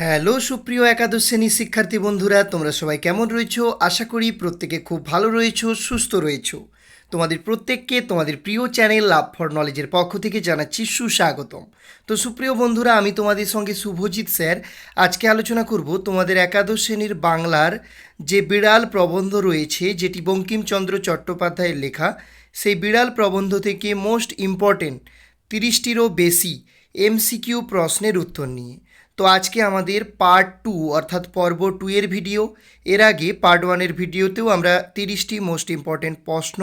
Hello, সুপ্রিয় একাদশ শ্রেণির শিক্ষার্থী বন্ধুরা, তোমরা সবাই কেমন রয়েছো? আশা করি প্রত্যেকে খুব ভালো রয়েছো, সুস্থ রয়েছো। তোমাদের প্রত্যেককে তোমাদের প্রিয় চ্যানেল লাভ ফর নলেজের পক্ষ থেকে জানাচ্ছি সুস্বাগতম। তো সুপ্রিয় বন্ধুরা, আমি তোমাদের সঙ্গে শুভজিৎ স্যার। আজকে আলোচনা করব তোমাদের একাদশ শ্রেণির বাংলার যে বিড়াল প্রবন্ধ রয়েছে, যেটি বঙ্কিমচন্দ্র চট্টোপাধ্যায়ের লেখা, সেই বিড়াল প্রবন্ধ থেকে মোস্ট ইম্পর্টেন্ট তিরিশটিরও বেশি এমসিকিউ প্রশ্নের উত্তর নিয়ে। তো আজকে আমাদের পার্ট টু অর্থাৎ পর্ব টু এর ভিডিও এর আগে পার্ট ওয়ানের ভিডিওতেও আমরা তিরিশটি মোস্ট ইম্পর্টেন্ট প্রশ্ন,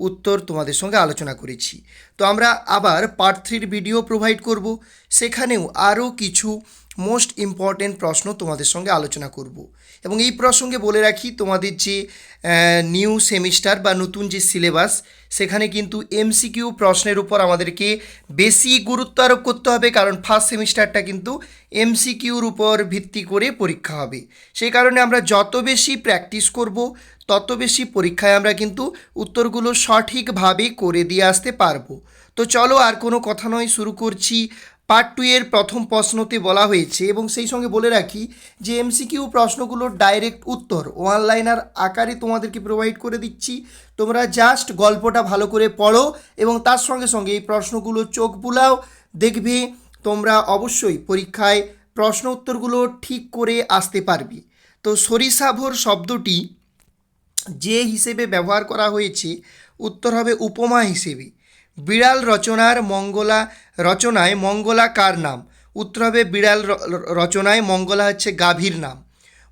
উত্তর তোমাদের সঙ্গে আলোচনা করেছি। তো আমরা আবার পার্ট থ্রির ভিডিও প্রোভাইড করব। সেখানেও আরও কিছু মোস্ট ইম্পর্টেন্ট প্রশ্ন তোমাদের সঙ্গে আলোচনা করব। এবং এই প্রসঙ্গে বলে রাখি, তোমাদের যে নিউ সেমিস্টার বা নতুন যে সিলেবাস সেখানে কিন্তু এমসিকিউ প্রশ্নের উপর আমাদেরকে বেশি গুরুত্ব আরোপ করতে হবে, কারণ ফার্স্ট সেমিস্টারটা কিন্তু এমসিকিউর উপর ভিত্তি করে পরীক্ষা হবে। সেই কারণে আমরা যত বেশি প্র্যাকটিস করব, তত বেশি পরীক্ষায় আমরা কিন্তু উত্তরগুলো সঠিকভাবে করে দিয়ে আসতে পারব। তো চলো আর কোনো কথা নয়, শুরু করছি। পার্ট টু এর প্রথম প্রশ্নতে বলা হয়েছে এবং সেই সঙ্গে বলে রাখি যে এমসিকিউ প্রশ্নগুলোর ডাইরেক্ট উত্তর ওয়ান লাইনার আকারে তোমাদেরকে প্রোভাইড করে দিচ্ছি। তোমরা জাস্ট গল্পটা ভালো করে পড়ো এবং তার সঙ্গে সঙ্গে এই প্রশ্নগুলো চোখ বুলাও। দেখবে তোমরা অবশ্যই পরীক্ষায় প্রশ্ন উত্তরগুলো ঠিক করে আসতে পারবে। তো সরিষাভর শব্দটি যে হিসেবে ব্যবহার করা হয়েছে, উত্তর হবে উপমা হিসেবে। বিড়াল রচনার মঙ্গলা, রচনায় মঙ্গলা কার নাম? উত্তর হবে বিড়াল রচনায় মঙ্গলা হচ্ছে গাভীর নাম।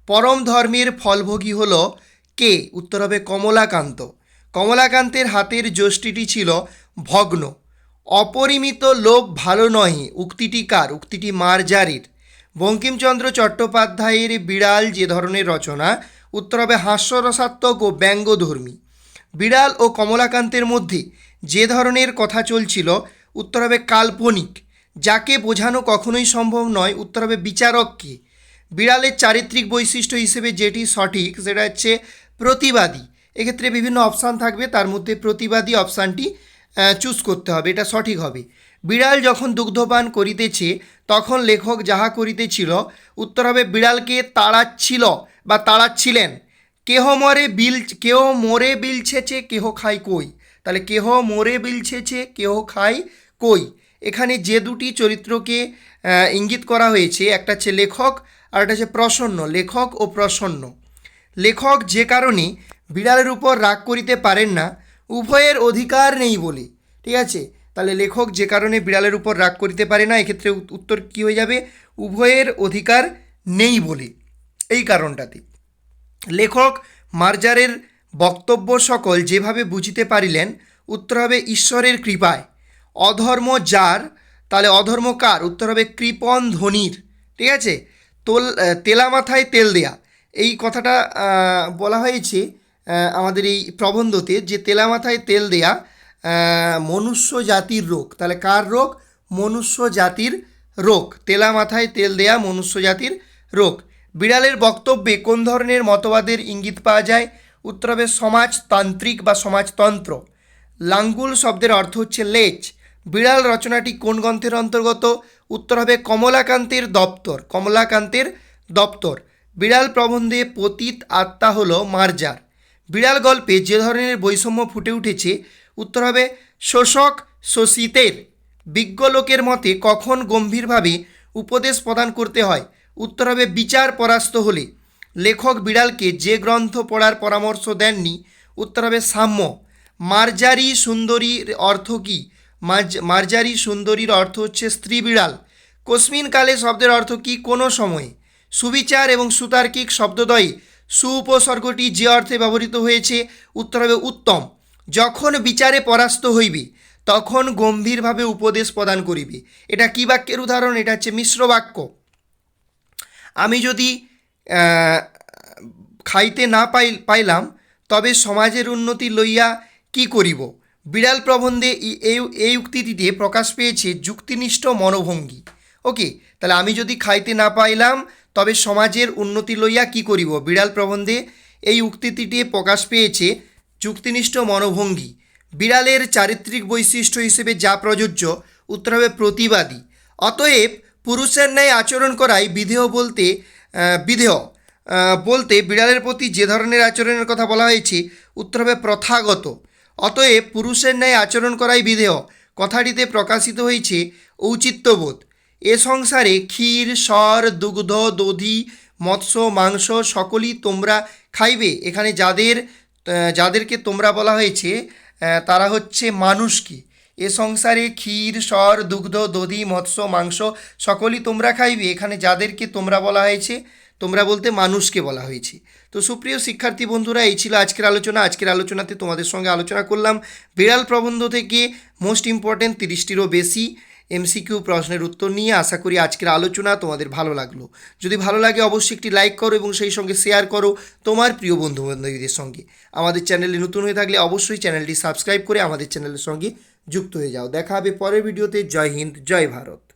পরম ধর্মের ফলভোগী হল কে? উত্তর হবে কমলাকান্ত। কমলাকান্তের হাতের যষ্টিটি ছিল ভগ্ন। অপরিমিত লোভ ভালো নহে। উক্তিটি কার? উক্তিটি মার্জারের বঙ্কিমচন্দ্র চট্টোপাধ্যায়ের বিড়াল যে ধরনের রচনা উত্তর হবে হাস্যরসাত্মক ও ব্যঙ্গধর্মী। বিড়াল ও কমলাকান্তের মধ্যে যে ধরনের কথা চলছিল, উত্তর হবে কাল্পনিক, যাকে বোঝানো কখনোই সম্ভব নয়, উত্তর হবে বিচারককে বিড়ালের চারিত্রিক বৈশিষ্ট্য হিসেবে যেটি সঠিক, সেটা হচ্ছে প্রতিবাদী। এক্ষেত্রে বিভিন্ন অপশান থাকবে, তার মধ্যে প্রতিবাদী অপশানটি চুজ করতে হবে, এটা সঠিক হবে। বিড়াল যখন দুগ্ধপান করিতেছে, তখন লেখক যাহা করিতেছিল, উত্তর হবে বিড়ালকে তাড়াচ্ছিল বা তাড়াচ্ছিলেন। কেহ মরে বিল, কেহ মরে বিলছেছে কেহ খায় কই। তাহলে কেহ মোরে বিলছেছে, কেহ খায় কই? এখানে যে দুটি চরিত্রকে ইঙ্গিত করা হয়েছে, একটা হচ্ছে লেখক আর একটা হচ্ছে প্রসন্ন, লেখক ও প্রসন্ন। লেখক যে কারণে বিড়ালের উপর রাগ করিতে পারেন না, উভয়ের অধিকার নেই বলে, ঠিক আছে? তাহলে লেখক যে কারণে বিড়ালের উপর রাগ করিতে পারে না, এক্ষেত্রে উত্তর কী হয়ে যাবে? উভয়ের অধিকার নেই বলে, এই কারণটাতে। লেখক মার্জারের বক্তব্য সকল যেভাবে বুঝিতে পারিলেন, উত্তর হবে ঈশ্বরের কৃপায়। অধর্ম যার, তাহলে অধর্ম কার? উত্তর হবে কৃপণ ধনির। ঠিক আছে? তোল তেলা মাথায় তেল দেয়া। এই কথাটা বলা হয়েছে আমাদের এই প্রবন্ধতে যে তেলা মাথায় তেল দেয়া মনুষ্য জাতির রোগ। তাহলে কার রোগ? মনুষ্য জাতির রোগ। তেলা মাথায় তেল দেয়া মনুষ্য জাতির রোগ। বিড়ালের বক্তব্যে কোন ধরনের মতবাদের ইঙ্গিত পাওয়া যায়? উত্তর হবে সমাজতান্ত্রিক বা সমাজতন্ত্র। লাঙ্গুল শব্দের অর্থ হচ্ছে লেজ। বিড়াল রচনাটি কোন গ্রন্থের অন্তর্গত? উত্তর হবে কমলাকান্তের দপ্তর কমলাকান্তের দপ্তর। বিড়াল প্রবন্ধে পতিত আত্মা হলো মার্জার। বিড়াল গল্পে যে ধরনের বৈষম্য ফুটে উঠেছে, উত্তর হবে শোষক শোষিতের। বিজ্ঞ লোকের মতে কখন গম্ভীরভাবে উপদেশ প্রদান করতে হয়? উত্তর হবে বিচার পরাস্ত হলে। লেখক বিড়ালকে যে গ্রন্থ পড়ার পরামর্শ দেননি, উত্তর হবে সাম্য। মার্জারি সুন্দরীর অর্থ কী? মার্জারি সুন্দরীর অর্থ হচ্ছে স্ত্রী বিড়াল। কস্মিন কালে শব্দের অর্থ কী? কোনো সময়ে। সুবিচার এবং সুতার্কিক শব্দদ্বয়ে সুউপসর্গটি যে অর্থে ব্যবহৃত হয়েছে, উত্তর হবে উত্তম। যখন বিচারে পরাস্ত হইবে, তখন গম্ভীরভাবে উপদেশ প্রদান করিবে। এটা কী বাক্যের উদাহরণ? এটা হচ্ছে মিশ্র বাক্য। আমি যদি খাইতে না পাই, পাইলাম, তবে সমাজের উন্নতি লইয়া কি করিব? বিড়াল প্রবন্ধে এই এই উক্তিটিতে প্রকাশ পেয়েছে যুক্তিনিষ্ঠ মনোভঙ্গি। ওকে, তাহলে আমি যদি খাইতে না পাইলাম, তবে সমাজের উন্নতি লইয়া কি করিব? বিড়াল প্রবন্ধে এই উক্তিটিতে প্রকাশ পেয়েছে যুক্তিনিষ্ঠ মনোভঙ্গি। বিড়ালের চারিত্রিক বৈশিষ্ট্য হিসেবে যা প্রযোজ্য, উত্তর হবে প্রতিবাদী। অতএব পুরুষের ন্যায় আচরণ করাই বিধেয় বলতে বিধেয়। বলতে বিড়ালের প্রতি যে ধরনের আচরণের কথা বলা হয়েছে, উত্তর হবে প্রথাগত। অতএব পুরুষের ন্যায় আচরণ করাই বিধেয়। কথাটিতে প্রকাশিত হয়েছে ঔচিত্যবোধ। এ সংসারে ক্ষীর স্বর দুগ্ধ, দধি, মৎস্য, মাংস সকলই তোমরা খাইবে। এখানে যাদের যাদেরকে তোমরা বলা হয়েছে তারা হচ্ছে মানুষ কি এ সংসারে ক্ষীর স্বর দুগ্ধ, দধি, মৎস্য, মাংস সকলই তোমরা খাইবে। এখানে যাদেরকে তোমরা বলা হয়েছে, তোমরা বলতে মানুষকে বলা হয়েছে। তো সুপ্রিয় শিক্ষার্থী বন্ধুরা, এই ছিল আজকের আলোচনা। আজকের আলোচনাতে তোমাদের সঙ্গে আলোচনা করলাম। বিড়াল প্রবন্ধ থেকে মোস্ট ইম্পর্ট্যান্ট তিরিশটিরও বেশি। এমসিকিউ প্রশ্নের উত্তর নিয়ে আশা করি আজকের আলোচনা তোমাদের ভালো লাগল। যদি ভালো লাগে অবশ্যই একটি লাইক করো এবং সেই সঙ্গে শেয়ার করো তোমার প্রিয় বন্ধু বান্ধবীদের সঙ্গে। আমাদের চ্যানেলে নতুন হয়ে থাকলে অবশ্যই চ্যানেলটি সাবস্ক্রাইব করে আমাদের চ্যানেলের সঙ্গে যুক্ত হয়ে যাও। দেখা হবে পরের ভিডিওতে। জয় হিন্দ, জয় ভারত।